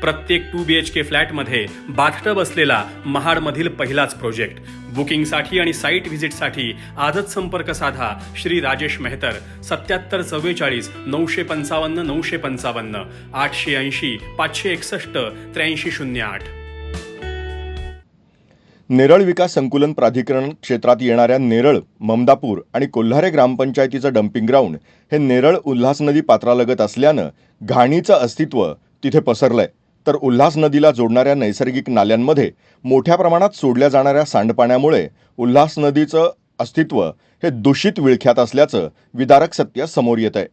प्रत्येक to B H के फ्लॅटमध्ये bathtub असलेला महाडमधील पहिलाच प्रोजेक्ट. बुकिंगसाठी आणि साईट व्हिजिटसाठी आजच संपर्क साधा श्री राजेश मेहतर. सत्याहत्तर चव्वेचाळीस नऊशे पंचावन्न नऊशे पंचावन्न आठशे ऐंशी पाचशे एकसष्ट त्र्याऐंशी शून्य आठ. नेरळ विकास संकुलन प्राधिकरण क्षेत्रात येणाऱ्या नेरळ ममदापूर आणि कोल्हारे ग्रामपंचायतीचं डम्पिंग ग्राउंड हे नेरळ उल्हास नदी पात्रालगत असल्यानं घाणीचं अस्तित्व तिथे पसरलंय. तर उल्हास नदीला जोडणाऱ्या नैसर्गिक नाल्यांमध्ये मोठ्या प्रमाणात सोडल्या जाणाऱ्या सांडपाण्यामुळे उल्हास नदीचं अस्तित्व हे दूषित विळख्यात असल्याचं विदारक सत्य समोर येत आहे.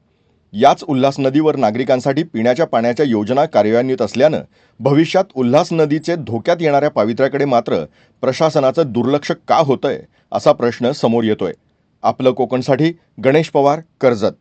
याच उल्हास नदीवर नागरिकांसाठी पिण्याच्या पाण्याच्या योजना कार्यान्वित असल्यानं भविष्यात उल्हास नदीचे धोक्यात येणाऱ्या पावित्र्याकडे मात्र प्रशासनाचं दुर्लक्ष का होतंय असा प्रश्न समोर येतोय. आपलं कोकणसाठी गणेश पवार कर्जत.